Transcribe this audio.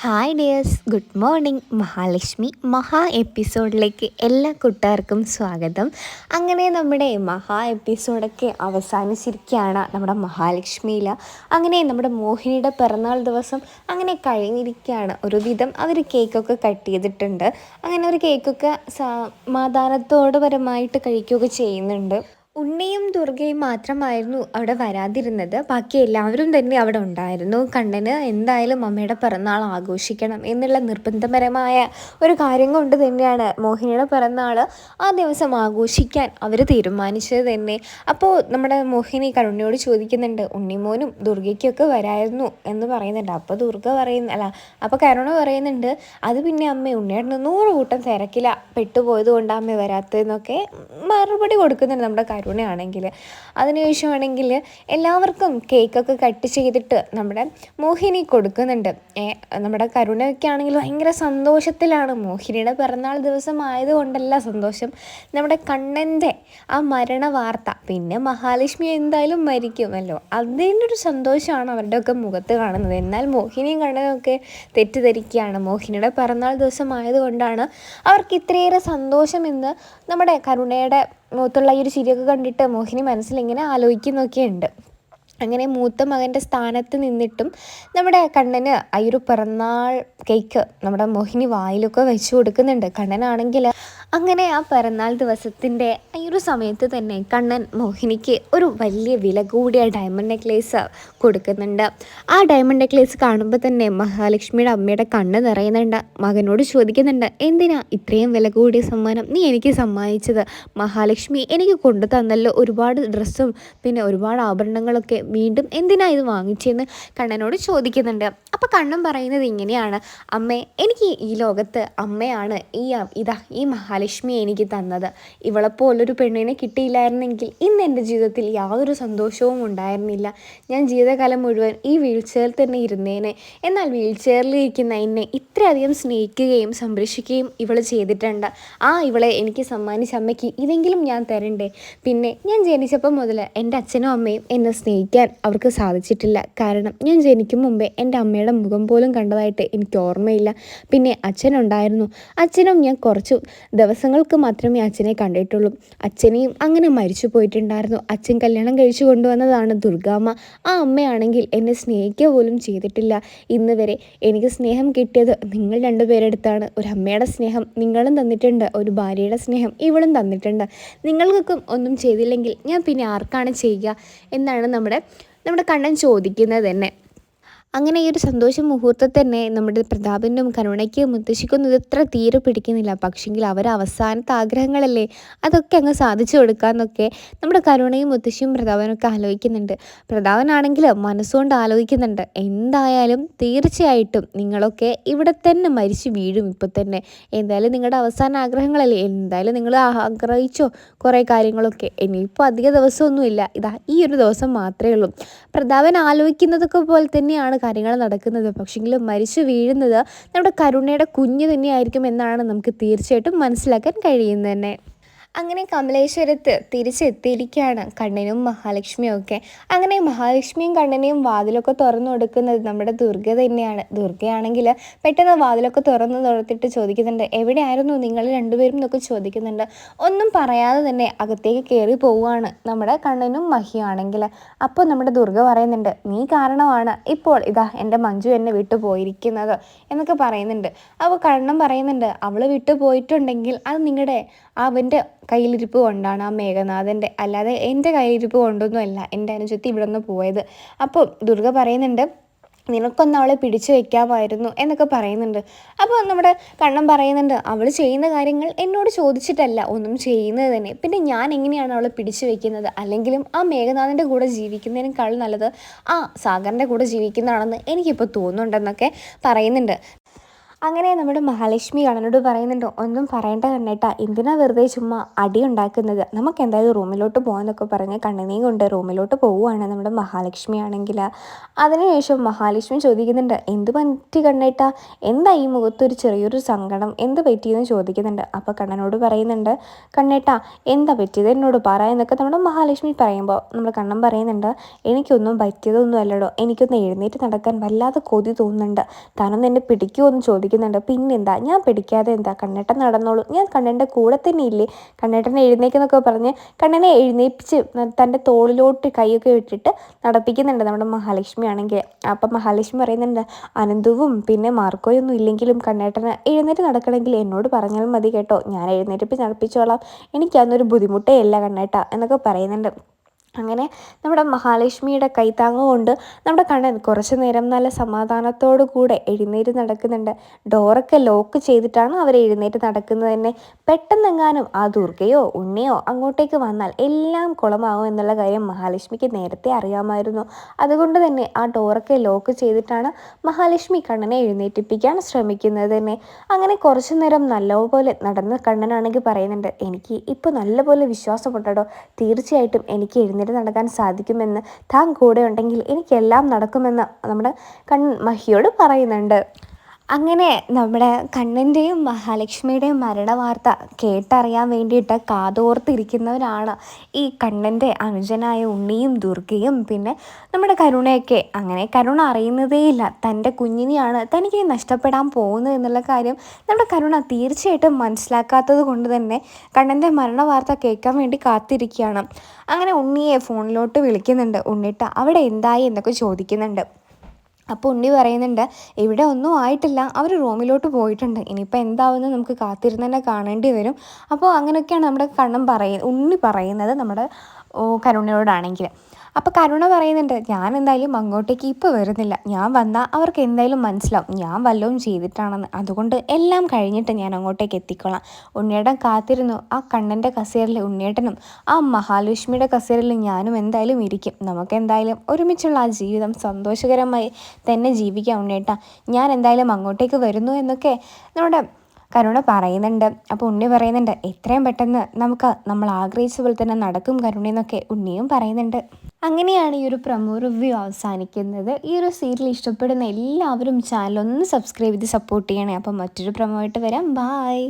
Hi dears good morning Mahalakshmi മഹാ എപ്പിസോഡിലേക്ക് എല്ലാ കൂട്ടുകാർക്കും സ്വാഗതം. അങ്ങനെ നമ്മുടെ മഹാ എപ്പിസോഡൊക്കെ അവസാനിച്ചിരിക്കുകയാണ് നമ്മുടെ മഹാലക്ഷ്മിയിൽ അങ്ങനെ നമ്മുടെ മോഹിനിയുടെ പിറന്നാൾ ദിവസം അങ്ങനെ കഴിഞ്ഞിരിക്കുകയാണ്. ഒരുവിധം അവർ കേക്കൊക്കെ കട്ട് ചെയ്തിട്ടുണ്ട്. അങ്ങനെ ഒരു കേക്കൊക്കെ സമാധാനത്തോടുപരമായിട്ട് കഴിക്കുകയൊക്കെ ചെയ്യുന്നുണ്ട്. ഉണ്ണിയും ദുർഗയും മാത്രമായിരുന്നു അവിടെ വരാതിരുന്നത്. ബാക്കി എല്ലാവരും തന്നെ അവിടെ ഉണ്ടായിരുന്നു. കണ്ണന് എന്തായാലും അമ്മയുടെ പിറന്നാൾ ആഘോഷിക്കണം എന്നുള്ള നിർബന്ധപരമായ ഒരു കാര്യം കൊണ്ട് തന്നെയാണ് മോഹിനിയുടെ പിറന്നാൾ ആ ദിവസം ആഘോഷിക്കാൻ അവർ തീരുമാനിച്ചത് തന്നെ. അപ്പോൾ നമ്മുടെ മോഹിനി കരുണയോട് ചോദിക്കുന്നുണ്ട് ഉണ്ണിമോനും ദുർഗയ്ക്കൊക്കെ വരായിരുന്നു എന്ന് പറയുന്നുണ്ട്. അപ്പോൾ ദുർഗ പറയുന്ന അല്ല അപ്പോൾ കരുണ പറയുന്നുണ്ട് അത് പിന്നെ അമ്മ ഉണ്ണിയുടെ നൂറ് കൂട്ടം തിരക്കില പെട്ടുപോയത് കൊണ്ട് അമ്മ വരാത്തതെന്നൊക്കെ മറുപടി കൊടുക്കുന്നുണ്ട് നമ്മുടെ കരുണ കരുണയാണെങ്കിൽ അതിനുശേഷമാണെങ്കിൽ എല്ലാവർക്കും കേക്കൊക്കെ കട്ട് ചെയ്തിട്ട് നമ്മുടെ മോഹിനി കൊടുക്കുന്നുണ്ട്. നമ്മുടെ കരുണയൊക്കെ ആണെങ്കിൽ ഭയങ്കര സന്തോഷത്തിലാണ്. മോഹിനിയുടെ പിറന്നാൾ ദിവസം ആയതുകൊണ്ടല്ല സന്തോഷം. നമ്മുടെ കണ്ണന്റെ ആ മരണ വാർത്ത പിന്നെ മഹാലക്ഷ്മി എന്തായാലും മരിക്കുമല്ലോ. അതിന്റെ ഒരു സന്തോഷമാണ് അവരുടെയൊക്കെ മുഖത്ത് കാണുന്നത്. എന്നാൽ മോഹിനിയും കണ്ണനൊക്കെ തെറ്റിദ്ധരിക്കുകയാണ്. മോഹിനിയുടെ പിറന്നാൾ ദിവസം ആയതുകൊണ്ടാണ് അവർക്ക് ഇത്രയേറെ സന്തോഷമെന്ന് നമ്മുടെ കരുണയുടെ മുഖത്തുള്ള ഈ ഒരു ചിരിയൊക്കെ കണ്ടിട്ട് മോഹിനി മനസ്സിൽ മനസ്സിലിങ്ങനെ ആലോചിക്കുന്നൊക്കെയുണ്ട്. അങ്ങനെ മൂത്ത മകന്റെ സ്ഥാനത്ത് നിന്നിട്ടും നമ്മുടെ കണ്ണന് ആ ഒരു പിറന്നാൾ കേക്ക് നമ്മുടെ മോഹിനി വായിലൊക്കെ വെച്ചു കൊടുക്കുന്നുണ്ട്. കണ്ണനാണെങ്കിൽ അങ്ങനെ ആ പിറന്നാൾ ദിവസത്തിന്റെ ഈ ഒരു സമയത്ത് തന്നെ കണ്ണൻ മോഹിനിക്ക് ഒരു വലിയ വില കൂടിയ ഡയമണ്ട് നെക്ലേസ് കൊടുക്കുന്നുണ്ട്. ആ ഡയമണ്ട് നെക്ലേസ് കാണുമ്പോൾ തന്നെ മഹാലക്ഷ്മിയുടെ അമ്മയുടെ കണ്ണ് നിറയുന്നുണ്ട്. മകനോട് ചോദിക്കുന്നുണ്ട് എന്തിനാ ഇത്രയും വില കൂടിയ സമ്മാനം? നീ എനിക്ക് സമ്മാനിച്ചത്. മഹാലക്ഷ്മി എനിക്ക് കൊണ്ടു തന്നല്ലോ. ഒരുപാട് ഡ്രസ്സും പിന്നെ ഒരുപാട് ആഭരണങ്ങളൊക്കെ വീണ്ടും എന്തിനാ ഇത് വാങ്ങിച്ചതെന്ന് കണ്ണനോട് ചോദിക്കുന്നുണ്ട്. അപ്പോൾ കണ്ണൻ പറയുന്നത് ഇങ്ങനെയാണ്. അമ്മേ എനിക്ക് ഈ ലോകത്ത് അമ്മയാണ് ഈ ഇതാ ഈ മഹാ മഹാലക്ഷ്മി എനിക്ക് തന്നത്. ഇവളെപ്പോലൊരു പെണ്ണിനെ കിട്ടിയില്ലായിരുന്നെങ്കിൽ ഇന്ന് എന്റെ ജീവിതത്തിൽ യാതൊരു സന്തോഷവും ഉണ്ടായിരുന്നില്ല. ഞാൻ ജീവിതകാലം മുഴുവൻ ഈ വീൽ ചെയറിൽ തന്നെ ഇരുന്നേനെ. എന്നാൽ വീൽ ചെയറിലിരിക്കുന്ന എന്നെ ഇത്രയധികം സ്നേഹിക്കുകയും സംരക്ഷിക്കുകയും ഇവൾ ചെയ്തിട്ടുണ്ട്. ആ ഇവളെ എനിക്ക് സമ്മാനിച്ച അമ്മയ്ക്ക് ഇതെങ്കിലും ഞാൻ തരണ്ടേ? പിന്നെ ഞാൻ ജനിച്ചപ്പോൾ മുതൽ എന്റെ അച്ഛനും അമ്മയും എന്നെ സ്നേഹിക്കാൻ അവർക്ക് സാധിച്ചിട്ടില്ല. കാരണം ഞാൻ ജനിക്കും മുമ്പേ എന്റെ അമ്മയുടെ മുഖം പോലും കണ്ടതായിട്ട് എനിക്ക് ഓർമ്മയില്ല. പിന്നെ അച്ഛനുണ്ടായിരുന്നു അച്ഛനും ഞാൻ കുറച്ച് ദിവസങ്ങൾക്ക് മാത്രമേ അച്ഛനെ കണ്ടിട്ടുള്ളൂ. അച്ഛനെയും അങ്ങനെ മരിച്ചു പോയിട്ടുണ്ടായിരുന്നു. അച്ഛൻ കല്യാണം കഴിച്ചു കൊണ്ടുവന്നതാണ് ദുർഗാമ്മ. ആ അമ്മയാണെങ്കിൽ എന്നെ സ്നേഹിക്കുക പോലും ചെയ്തിട്ടില്ല. ഇന്ന് വരെ എനിക്ക് സ്നേഹം കിട്ടിയത് നിങ്ങൾ രണ്ടുപേരെടുത്താണ്. ഒരു അമ്മയുടെ സ്നേഹം നിങ്ങളും തന്നിട്ടുണ്ട്. ഒരു ഭാര്യയുടെ സ്നേഹം ഇവളും തന്നിട്ടുണ്ട്. നിങ്ങൾക്കൊക്കെ ഒന്നും ചെയ്തില്ലെങ്കിൽ ഞാൻ പിന്നെ ആർക്കാണ് ചെയ്യുക? എന്നാണ് നമ്മുടെ നമ്മുടെ കണ്ണൻ ചോദിക്കുന്നത് തന്നെ. അങ്ങനെ ഈ ഒരു സന്തോഷ മുഹൂർത്തത്തിൽ തന്നെ നമ്മുടെ പ്രതാപനും കരുണയ്ക്കും മുത്തശ്ശിക്കൊന്നും ഇത് ഇത്ര തീരെ പിടിക്കുന്നില്ല. പക്ഷെങ്കിൽ അവർ അവസാനത്തെ ആഗ്രഹങ്ങളല്ലേ? അതൊക്കെ അങ്ങ് സാധിച്ചു കൊടുക്കാമെന്നൊക്കെ നമ്മുടെ കരുണയും മുത്തശ്ശിയും പ്രതാപനൊക്കെ ആലോചിക്കുന്നുണ്ട്. പ്രതാപനാണെങ്കിൽ മനസ്സുകൊണ്ട് ആലോചിക്കുന്നുണ്ട്. എന്തായാലും തീർച്ചയായിട്ടും നിങ്ങളൊക്കെ ഇവിടെ തന്നെ മരിച്ചു വീഴും ഇപ്പം തന്നെ. എന്തായാലും നിങ്ങളുടെ അവസാന ആഗ്രഹങ്ങളല്ലേ? എന്തായാലും നിങ്ങൾ ആഗ്രഹിച്ചോ കുറേ കാര്യങ്ങളൊക്കെ. ഇനിയിപ്പോൾ അധിക ദിവസമൊന്നുമില്ല. ഇതാ ഈ ഒരു ദിവസം മാത്രമേ ഉള്ളൂ. പ്രതാപൻ ആലോചിക്കുന്നതൊക്കെ പോലെ തന്നെയാണ് കാര്യങ്ങൾ നടക്കുന്നത്. പക്ഷേങ്കിൽ മരിച്ചു വീഴുന്നത് നമ്മുടെ കരുണയുടെ കുഞ്ഞ് തന്നെയായിരിക്കും എന്നാണ് നമുക്ക് തീർച്ചയായിട്ടും മനസ്സിലാക്കാൻ കഴിയുന്നത് തന്നെ. അങ്ങനെ കമലേശ്വരത്ത് തിരിച്ചെത്തിയിരിക്കുകയാണ് കണ്ണനും മഹാലക്ഷ്മിയും ഒക്കെ. അങ്ങനെ മഹാലക്ഷ്മിയും കണ്ണനെയും വാതിലൊക്കെ തുറന്നു കൊടുക്കുന്നത് നമ്മുടെ ദുർഗ തന്നെയാണ്. ദുർഗയാണെങ്കിൽ പെട്ടെന്ന് വാതിലൊക്കെ തുറന്ന് തുറത്തിട്ട് ചോദിക്കുന്നുണ്ട് എവിടെയായിരുന്നു നിങ്ങൾ രണ്ടുപേരും എന്നൊക്കെ ചോദിക്കുന്നുണ്ട്. ഒന്നും പറയാതെ തന്നെ അകത്തേക്ക് കയറി പോവുകയാണ് നമ്മുടെ കണ്ണനും മഹിയും ആണെങ്കിൽ. അപ്പോൾ നമ്മുടെ ദുർഗ പറയുന്നുണ്ട് നീ കാരണമാണ് ഇപ്പോൾ ഇതാ എന്റെ മഞ്ജു എന്നെ വിട്ടു പോയിരിക്കുന്നത് എന്നൊക്കെ പറയുന്നുണ്ട്. അപ്പോൾ കണ്ണൻ പറയുന്നുണ്ട് അവൾ വിട്ടു പോയിട്ടുണ്ടെങ്കിൽ അത് നിങ്ങളുടെ അവന്റെ കയ്യിലിരിപ്പ് കൊണ്ടാണ് ആ മേഘനാഥന്റെ അല്ലാതെ എന്റെ കയ്യിലിരിപ്പ് കൊണ്ടൊന്നുമല്ല. എന്റെ അനുജത്തി ഇവിടെ നിന്ന് പോയത്. അപ്പോൾ ദുർഗ പറയുന്നുണ്ട് നിനക്കൊന്ന് അവളെ പിടിച്ചു വെക്കാമായിരുന്നു എന്നൊക്കെ പറയുന്നുണ്ട്. അപ്പോൾ നമ്മുടെ കണ്ണൻ പറയുന്നുണ്ട് അവൾ ചെയ്യുന്ന കാര്യങ്ങൾ എന്നോട് ചോദിച്ചിട്ടല്ല ഒന്നും ചെയ്യുന്നത് തന്നെ. പിന്നെ ഞാൻ എങ്ങനെയാണ് അവളെ പിടിച്ചു വെക്കുന്നത്? അല്ലെങ്കിലും ആ മേഘനാഥന്റെ കൂടെ ജീവിക്കുന്നതിനേക്കാൾ നല്ലത് ആ സാഗറിന്റെ കൂടെ ജീവിക്കുന്നതാണെന്ന് എനിക്കിപ്പോൾ തോന്നുന്നുണ്ടെന്നൊക്കെ പറയുന്നുണ്ട്. അങ്ങനെ നമ്മുടെ മഹാലക്ഷ്മി കണ്ണനോട് പറയുന്നുണ്ട് ഒന്നും പറയേണ്ട കണ്ണേട്ടാ എന്തിനാ വെറുതെ ചുമ്മാ അടി ഉണ്ടാക്കുന്നത്? നമുക്ക് എന്തായാലും റൂമിലോട്ട് പോകാമെന്നൊക്കെ പറഞ്ഞ് കണ്ണനെയും കൊണ്ട് റൂമിലോട്ട് പോവുകയാണ് നമ്മുടെ മഹാലക്ഷ്മി ആണെങ്കിൽ. അതിനുശേഷം മഹാലക്ഷ്മി ചോദിക്കുന്നുണ്ട് എന്ത് പറ്റി കണ്ണേട്ടാ? എന്താ ഈ മുഖത്തൊരു ചെറിയൊരു സങ്കടം? എന്ത് പറ്റിയെന്ന് ചോദിക്കുന്നുണ്ട്. അപ്പോൾ കണ്ണനോട് പറയുന്നുണ്ട് കണ്ണേട്ടാ എന്താ പറ്റിയത്? എന്നോട് പറ എന്നൊക്കെ നമ്മുടെ മഹാലക്ഷ്മി പറയുമ്പോൾ നമ്മുടെ കണ്ണൻ പറയുന്നുണ്ട് എനിക്കൊന്നും പറ്റിയതൊന്നും അല്ലടോ എനിക്കൊന്ന് എഴുന്നേറ്റ് നടക്കാൻ വല്ലാതെ കൊതി തോന്നുന്നുണ്ട്. താനൊന്ന് എന്നെ പിടിക്കുമോ എന്ന് ചോദിക്കും പിടിക്കുന്നുണ്ട് പിന്നെന്താ? ഞാൻ പിടിക്കാതെ എന്താ? കണ്ണേട്ടൻ നടന്നോളൂ. ഞാൻ കണ്ണന്റെ കൂടെ തന്നെ ഇല്ലേ? കണ്ണേട്ടനെ എഴുന്നേക്കെന്നൊക്കെ പറഞ്ഞ് കണ്ണനെ എഴുന്നേപ്പിച്ച് തന്റെ തോളിലോട്ട് കൈയൊക്കെ ഇട്ടിട്ട് നടപ്പിക്കുന്നുണ്ട് നമ്മുടെ മഹാലക്ഷ്മി ആണെങ്കിൽ. അപ്പം മഹാലക്ഷ്മി പറയുന്നുണ്ട് അനന്തുവും പിന്നെ മാർക്കോയൊന്നും ഇല്ലെങ്കിലും കണ്ണേട്ടന് എഴുന്നേറ്റ് നടക്കണമെങ്കിൽ എന്നോട് പറഞ്ഞാൽ മതി കേട്ടോ. ഞാൻ എഴുന്നേറ്റ് നടപ്പിച്ചോളാം. എനിക്കതൊന്നൊരു ബുദ്ധിമുട്ടേ അല്ല കണ്ണേട്ട എന്നൊക്കെ പറയുന്നുണ്ട്. അങ്ങനെ നമ്മുടെ മഹാലക്ഷ്മിയുടെ കൈത്താങ്ങ കൊണ്ട് നമ്മുടെ കണ്ണൻ കുറച്ച് നേരം നല്ല സമാധാനത്തോടു കൂടെ എഴുന്നേറ്റ് നടക്കുന്നുണ്ട്. ഡോറൊക്കെ ലോക്ക് ചെയ്തിട്ടാണ് അവർ എഴുന്നേറ്റ് നടക്കുന്നത് തന്നെ. പെട്ടെന്നെങ്ങാനും ആ ദുർഗയോ ഉണ്ണയോ അങ്ങോട്ടേക്ക് വന്നാൽ എല്ലാം കുളമാകും എന്നുള്ള കാര്യം മഹാലക്ഷ്മിക്ക് നേരത്തെ അറിയാമായിരുന്നു. അതുകൊണ്ട് തന്നെ ആ ഡോറൊക്കെ ലോക്ക് ചെയ്തിട്ടാണ് മഹാലക്ഷ്മി കണ്ണനെ എഴുന്നേറ്റിപ്പിക്കാൻ ശ്രമിക്കുന്നത് തന്നെ. അങ്ങനെ കുറച്ച് നേരം നല്ലപോലെ നടന്ന കണ്ണനാണെങ്കിൽ പറയുന്നുണ്ട് എനിക്ക് ഇപ്പോൾ നല്ലപോലെ വിശ്വാസമുണ്ടോ തീർച്ചയായിട്ടും എനിക്ക് എഴുന്നേറ്റ് നേരെ നടക്കാൻ സാധിക്കുമെന്ന് താൻ കൂടെ ഉണ്ടെങ്കിൽ എനിക്കെല്ലാം നടക്കുമെന്ന് നമ്മുടെ കൺ മഹിയോട് പറയുന്നുണ്ട്. അങ്ങനെ നമ്മുടെ കണ്ണന്റെയും മഹാലക്ഷ്മിയുടെയും മരണവാർത്ത കേട്ടറിയാൻ വേണ്ടിയിട്ട് കാതോർത്തിരിക്കുന്നവരാണ് ഈ കണ്ണന്റെ അനുജനായ ഉണ്ണിയും ദുർഗയും. പിന്നെ നമ്മുടെ കരുണയൊക്കെ അങ്ങനെ കരുണ അറിയുന്നതേയില്ല. തന്റെ കുഞ്ഞിനെയാണ് തനിക്ക് നഷ്ടപ്പെടാൻ പോകുന്നത് എന്നുള്ള കാര്യം നമ്മുടെ കരുണ തീർച്ചയായിട്ടും മനസ്സിലാക്കാത്തത് കൊണ്ട് തന്നെ കണ്ണന്റെ മരണവാർത്ത കേൾക്കാൻ വേണ്ടി കാത്തിരിക്കുകയാണ്. അങ്ങനെ ഉണ്ണിയെ ഫോണിലോട്ട് വിളിക്കുന്നുണ്ട്. ഉണ്ണിട്ട് അവിടെ എന്തായി എന്നൊക്കെ ചോദിക്കുന്നുണ്ട്. അപ്പോൾ ഉണ്ണി പറയുന്നുണ്ട് ഇവിടെ ഒന്നും ആയിട്ടില്ല. അവർ റൂമിലോട്ട് പോയിട്ടുണ്ട്. ഇനിയിപ്പോൾ എന്താവുമെന്ന് നമുക്ക് കാത്തിരുന്ന് തന്നെ കാണേണ്ടി വരും. അപ്പോൾ അങ്ങനെയൊക്കെയാണ് നമ്മുടെ കണ്ണൻ പറയുന്നത് ഉണ്ണി പറയുന്നത് നമ്മുടെ കരുണയോടാണെങ്കിൽ. അപ്പോൾ കരുണ പറയുന്നുണ്ട് ഞാൻ എന്തായാലും അങ്ങോട്ടേക്ക് ഇപ്പോൾ വരുന്നില്ല. ഞാൻ വന്നാൽ അവർക്ക് എന്തായാലും മനസ്സിലാവും. ഞാൻ വല്ലതും ചെയ്തിട്ടാണെന്ന്. അതുകൊണ്ട് എല്ലാം കഴിഞ്ഞിട്ട് ഞാൻ അങ്ങോട്ടേക്ക് എത്തിക്കൊള്ളാം ഉണ്ണിയേട്ടൻ കാത്തിരുന്നു. ആ കണ്ണന്റെ കസേരയിൽ ഉണ്ണിയേട്ടനും ആ മഹാലക്ഷ്മിയുടെ കസേരയിൽ ഞാനും എന്തായാലും ഇരിക്കും. നമുക്ക് എന്തായാലും ഒരുമിച്ചുള്ള ആ ജീവിതം സന്തോഷകരമായി തന്നെ ജീവിക്കാം ഉണ്ണിയേട്ട. ഞാൻ എന്തായാലും അങ്ങോട്ടേക്ക് വരുന്നു എന്നൊക്കെ നമ്മുടെ കരുണ പറയുന്നുണ്ട്. അപ്പോൾ ഉണ്ണി പറയുന്നുണ്ട് എത്രയും പെട്ടെന്ന് നമുക്ക് നമ്മൾ ആഗ്രഹിച്ച പോലെ തന്നെ നടക്കും കരുണയെന്നൊക്കെ ഉണ്ണിയും പറയുന്നുണ്ട്. അങ്ങനെയാണ് ഈ ഒരു പ്രമോ റിവ്യൂ അവസാനിക്കുന്നത്. ഈ ഒരു സീരിയൽ ഇഷ്ടപ്പെടുന്ന എല്ലാവരും ചാനൽ ഒന്ന് സബ്സ്ക്രൈബ് ചെയ്ത് സപ്പോർട്ട് ചെയ്യണേ. അപ്പം മറ്റൊരു പ്രമോ ആയിട്ട് വരാം. ബായ്